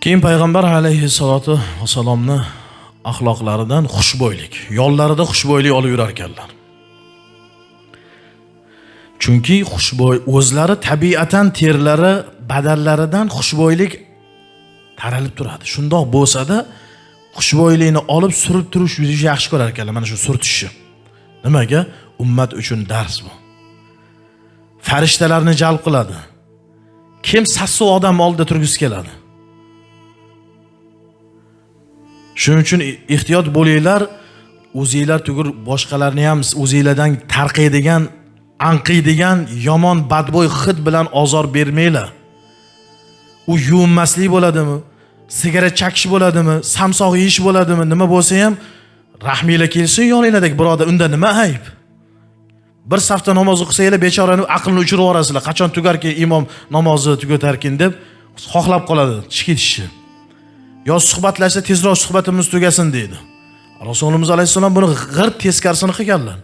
keyin payg'ambar alayhissalotu vassalomni axloqlaridan xushbo'ylik yonlarida xushbo'ylik olib yurar ekanlar. Chunki xushbo'y o'zlari tabiatan terlari badallaridan xushbo'ylik taralib turadi. Shundoq bo'lsada xushbo'ylikni olib surib turish yurish yaxshi ko'rar ekanlar mana shu surtishni nimaga? Ummat uchun dars bu. Farishtalarni jalb qiladi. Kim sassiq odam oldida turgisi keladi? Shuning uchun ehtiyot bo'linglar o'zinglar tugul boshqalarni ham o'zinglardan tarqaydigan anqiydigan yomon badbo'y hid bilan ozor bermanglar. U yuvinmaslik bo'ladimi? Sigaret chakish bo'ladimi? Samsoq yeyish bo'ladimi? Nima bo'lsa ham rahminglar kelsin yoninglardagi birodar unda nima ayb? Bir safda namoz o'qisanglar bechorani aqlini uchirib yuborasizlar. Qachon tugarkin imom namozni tugatarkin deb xohlab qoladi. Chiqib ketishni yo suhbatlashsa tezroq suhbatimiz tugasin deydi. Rasulimiz alayhissalom buni g'irt teskarisini qilganlar.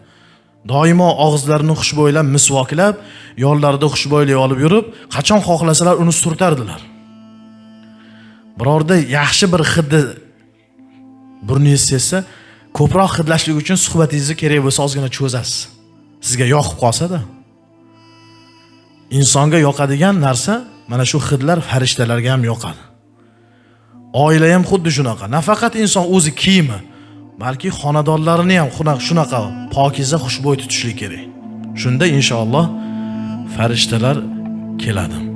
Doimo og'izlarini xushbo'ylab misvoklab yonlarida xushbo'ylik olib yurib qachon xohlasalar uni surtardilar. Birorda yaxshi bir hidni burningiz sezsa ko'proq hidlashlik uchun suhbatingizni kerak bo'lsa ozgina cho'zasiz. Sizga yoqib qolsada. Insonga yoqadigan narsa mana shu hidlar farishtalarga ham yoqadi. Oila ham xuddi shunaqa. Nafaqat inson o'zi kiyimi balki xonadonlarini ham shunaqa pokiza xushbo'y tutishlik kerak. Shunda inshaalloh farishtalar keladi.